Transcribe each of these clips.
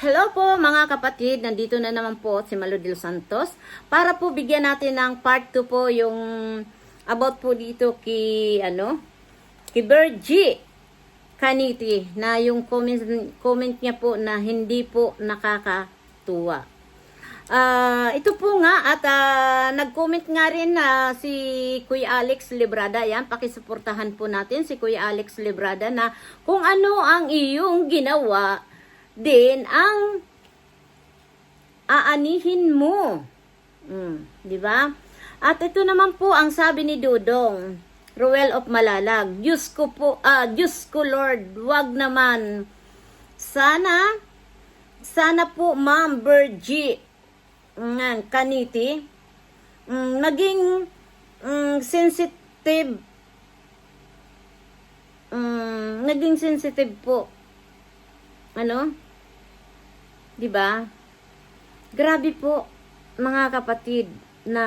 Hello po mga kapatid, nandito na naman po si Malo de los Santos para po bigyan natin ng part 2 po yung about po dito kay ano, kay Bergie Kaniti na yung comment, comment niya po na hindi po nakakatuwa. Ah, ito po nga at ah, nag-comment nga rin na si Kuya Alex Librada. Yan, pakisuportahan po natin si Kuya Alex Librada na kung ano ang iyong ginawa din ang aanihin mo. Mm, di ba? At ito naman po ang sabi ni Dudong, Ruel of Malalag. Diyos ko po, ah, Diyos ko Lord, wag naman. Sana, sana po Ma'am Bergie, ng kaniti, mm, naging mm, sensitive, mm, naging sensitive po. Ano? 'Di ba? Grabe po mga kapatid na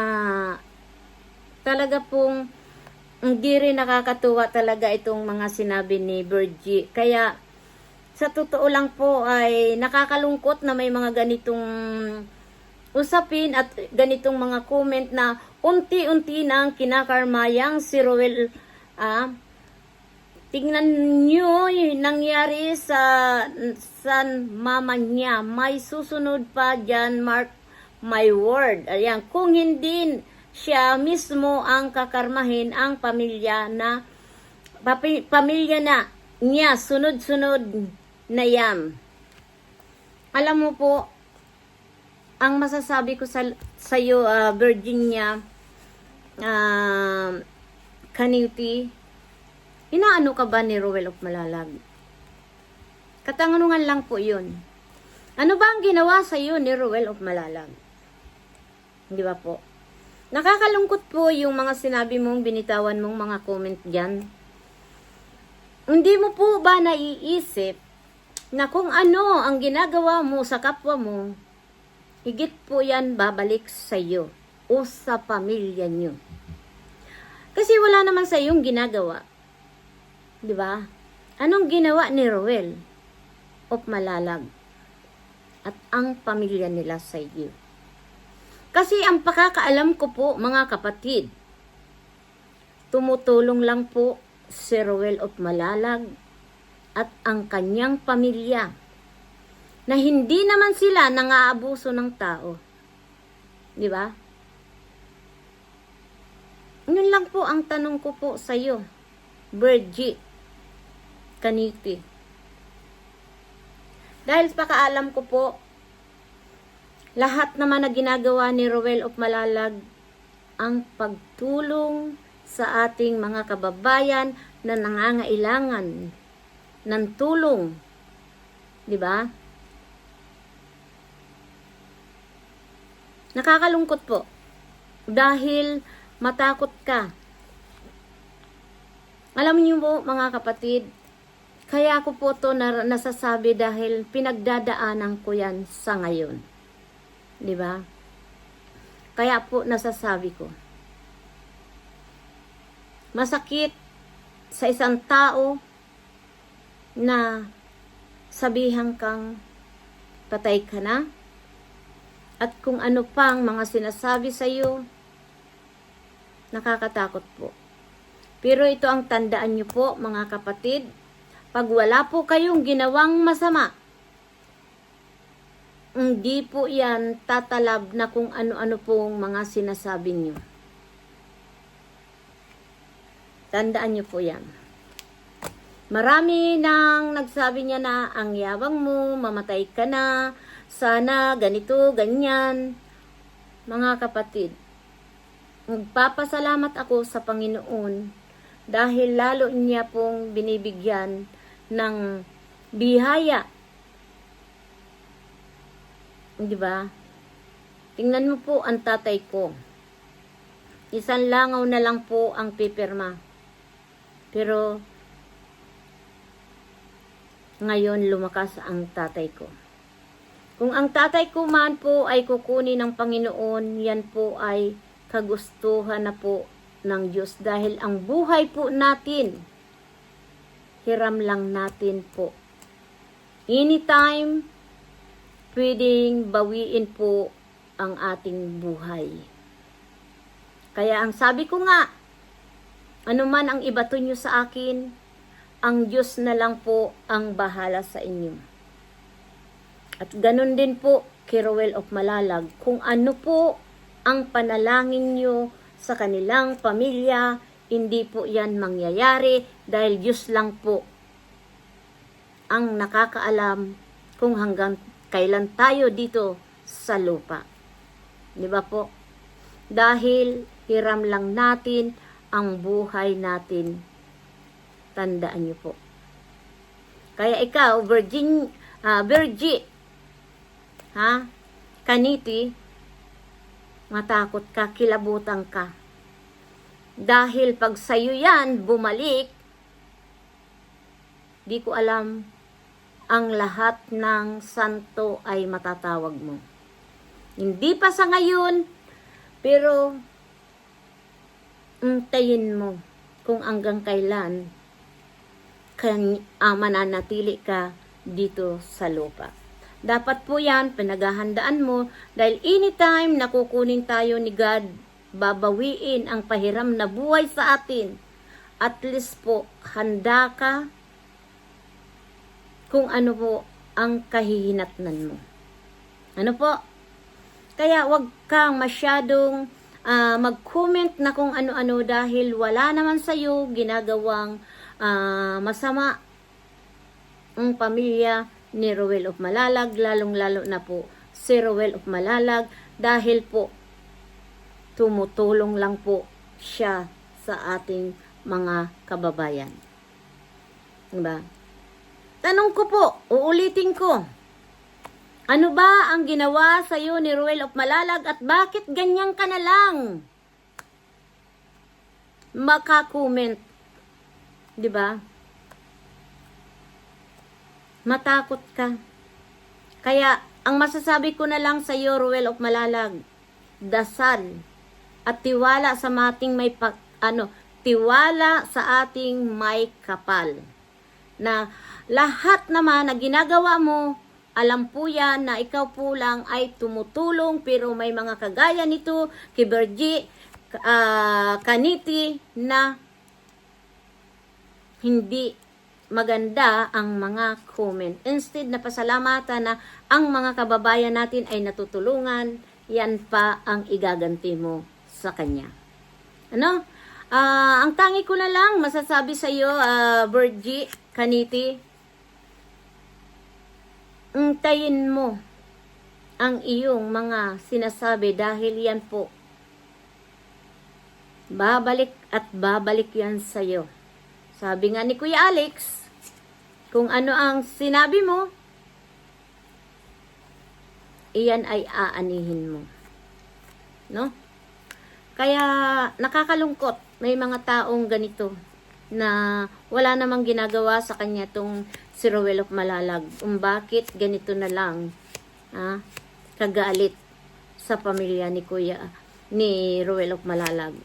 talaga pong hindi rin nakakatuwa talaga itong mga sinabi ni Virgie. Kaya sa totoo lang po ay nakakalungkot na may mga ganitong usapin at ganitong mga comment na unti-unti nang kinakarmayang si Roel ah, tingnan nyo nangyari sa sa mama niya. May susunod pa dyan mark my word. Ayan kung hindi siya mismo ang kakarmahin ang pamilya na papi- pamilya na niya sunod-sunod na yan. Alam mo po ang masasabi ko sa sa iyo Virginia uh, Kanuti inaano ka ba ni Rowell of Malalag? Katanungan lang po yun. Ano ba ang ginawa sa iyo ni Rowell of Malalag? Di ba po? Nakakalungkot po yung mga sinabi mong binitawan mong mga comment dyan. Hindi mo po ba naiisip na kung ano ang ginagawa mo sa kapwa mo higit po yan babalik sa iyo o sa pamilya niyo. Kasi wala naman sa iyong ginagawa. 'Di ba? Anong ginawa ni Roel of Malalag at ang pamilya nila sa iyo? Kasi ang pakakaalam ko po mga kapatid, tumutulong lang po si Roel of Malalag at ang kanyang pamilya na hindi naman sila nangaabuso ng tao. Di ba? Yun lang po ang tanong ko po sa iyo, Virgie Kaniti. Dahil sa pakaalam ko po, lahat naman na ginagawa ni Roel of Malalag ang pagtulong sa ating mga kababayan na nangangailangan ng tulong. Di ba? Nakakalungkot po. Dahil matakot ka. Alam niyo po mga kapatid, kaya ko po to na, nasasabi dahil pinagdadaanan ko yan sa ngayon. 'Di ba? Kaya po nasasabi ko. Masakit sa isang tao na sabihan kang patay ka na at kung ano pang mga sinasabi sa iyo, nakakatakot po. Pero ito ang tandaan nyo po, mga kapatid, pag wala po kayong ginawang masama, hindi po yan tatalab na kung ano-ano pong mga sinasabi nyo. Tandaan nyo po yan. Marami nang nagsabi niya na ang yabang mo, mamatay ka na, sana ganito, ganyan. Mga kapatid, magpapasalamat ako sa Panginoon dahil lalo niya pong binibigyan ng bihaya. Di ba? Tingnan mo po ang tatay ko. Isang langaw na lang po ang pipirma. Pero ngayon lumakas ang tatay ko. Kung ang tatay ko man po ay kukunin ng Panginoon, yan po ay kagustuhan na po ng Diyos dahil ang buhay po natin, hiram lang natin po. Anytime pwedeng bawiin po ang ating buhay. Kaya ang sabi ko nga, ano man ang ibato nyo sa akin, ang Diyos na lang po ang bahala sa inyo. At ganun din po kay Rowell of Malalag, kung ano po ang panalangin nyo sa kanilang pamilya, hindi po yan mangyayari dahil Diyos lang po ang nakakaalam kung hanggang kailan tayo dito sa lupa. Di ba po? Dahil hiram lang natin ang buhay natin. Tandaan niyo po. Kaya ikaw, Virgin, ah, Virgie, ha? Kaniti, matakot ka, kilabutan ka. Dahil pag sa'yo yan, bumalik, di ko alam ang lahat ng santo ay matatawag mo. Hindi pa sa ngayon, pero untayin mo kung hanggang kailan kan, ah, mananatili ka dito sa lupa. Dapat po yan, pinaghahandaan mo dahil anytime na kukunin tayo ni God, babawiin ang pahiram na buhay sa atin. At least po, handa ka kung ano po ang kahihinatnan mo. Ano po? Kaya wag kang masyadong ah, mag-comment na kung ano-ano dahil wala naman sa'yo ginagawang ah, masama ang pamilya ni Rowell of Malalag, lalong-lalo na po si Rowell of Malalag dahil po tumutulong lang po siya sa ating mga kababayan. Diba? Tanong ko po, uulitin ko. Ano ba ang ginawa sa iyo ni Ruel of Malalag at bakit ganyan ka na lang? Makakomment. 'Di ba? Matakot ka. Kaya ang masasabi ko na lang sa iyo Ruel of Malalag, dasal at tiwala sa mating may pag, ano, tiwala sa ating may kapal. Na lahat naman na ginagawa mo, alam po yan na ikaw po lang ay tumutulong pero may mga kagaya nito, kay Bergie, ah, Kaniti na hindi maganda ang mga comment. Instead na pasalamatan na ang mga kababayan natin ay natutulungan, yan pa ang igaganti mo sa kanya. Ano? Ah, ang tangi ko na lang masasabi sa iyo, uh, Virgie, Kaniti, untayin mo ang iyong mga sinasabi dahil yan po babalik at babalik yan sa iyo. Sabi nga ni Kuya Alex, kung ano ang sinabi mo, iyan ay aanihin mo. No? Kaya nakakalungkot may mga taong ganito na wala namang ginagawa sa kanya tong si Rowell of Malalag. Um, bakit ganito na lang ha, kagalit sa pamilya ni Kuya ni Rowell of Malalag.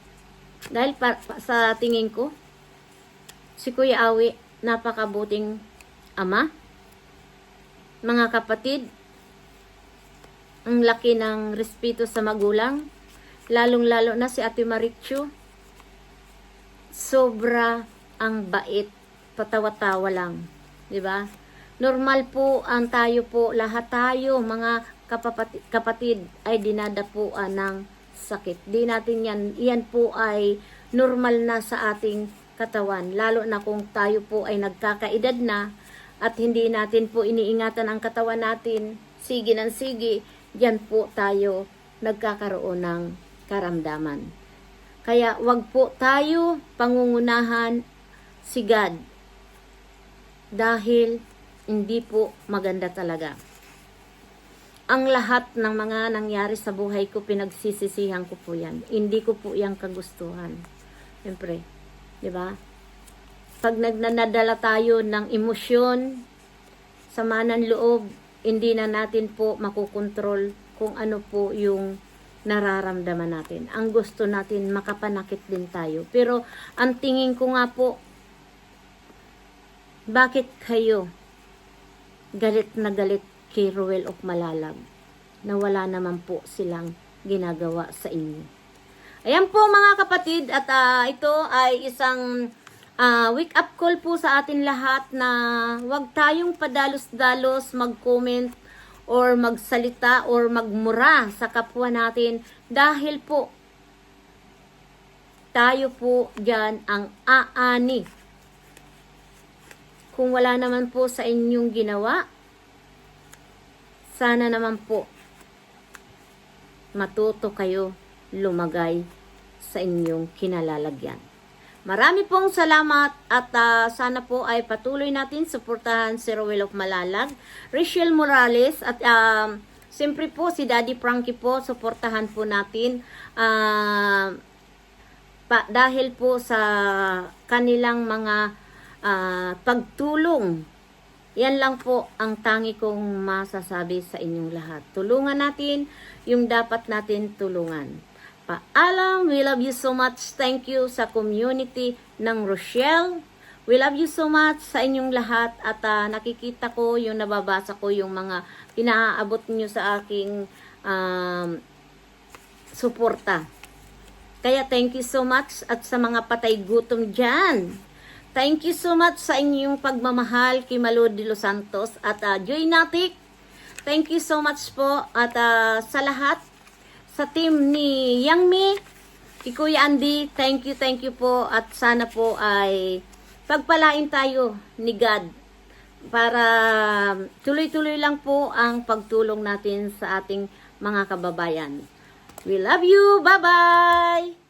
Dahil pa, pa- sa tingin ko, si Kuya Awi napakabuting ama. Mga kapatid, ang laki ng respeto sa magulang, lalong-lalo na si Ate Marichu. Sobra ang bait, patawa-tawa lang, 'di ba? Normal po ang tayo po, lahat tayo mga kapapati- kapatid ay dinadapuan ng sakit. Di natin yan, yan po ay normal na sa ating katawan. Lalo na kung tayo po ay nagkakaedad na at hindi natin po iniingatan ang katawan natin, sige ng sige, yan po tayo nagkakaroon ng karamdaman. Kaya wag po tayo pangungunahan si God dahil hindi po maganda talaga. Ang lahat ng mga nangyari sa buhay ko, pinagsisisihan ko po yan. Hindi ko po yan kagustuhan. Siyempre, di ba? Pag nagnanadala tayo ng emosyon, sama ng loob, hindi na natin po makukontrol kung ano po yung nararamdaman natin. Ang gusto natin, makapanakit din tayo. Pero, ang tingin ko nga po, bakit kayo galit na galit kay Ruel of Malalag na wala naman po silang ginagawa sa inyo. Ayan po mga kapatid at ah, ito ay isang ah, wake up call po sa atin lahat na wag tayong padalos-dalos mag-comment or magsalita or magmura sa kapwa natin dahil po tayo po dyan ang aani. Kung wala naman po sa inyong ginawa, sana naman po matuto kayo lumagay sa inyong kinalalagyan. Marami pong salamat at ah, sana po ay patuloy natin suportahan si Rowell of Malalag, Rachel Morales at um, siyempre po si Daddy Frankie po suportahan po natin ah, pa, dahil po sa kanilang mga ah, pagtulong yan lang po ang tangi kong masasabi sa inyong lahat. Tulungan natin yung dapat natin tulungan. Paalam, we love you so much. Thank you sa community ng Rochelle. We love you so much sa inyong lahat at ah, nakikita ko yung nababasa ko yung mga pinaaabot niyo sa aking um, suporta. Kaya thank you so much at sa mga patay gutom dyan. Thank you so much sa inyong pagmamahal kay Malo Los Santos at uh, Joy Natik. Thank you so much po at ah, sa lahat sa team ni Yangmi, kay Kuya Andy, thank you, thank you po at sana po ay pagpalain tayo ni God para tuloy-tuloy lang po ang pagtulong natin sa ating mga kababayan. We love you. Bye-bye!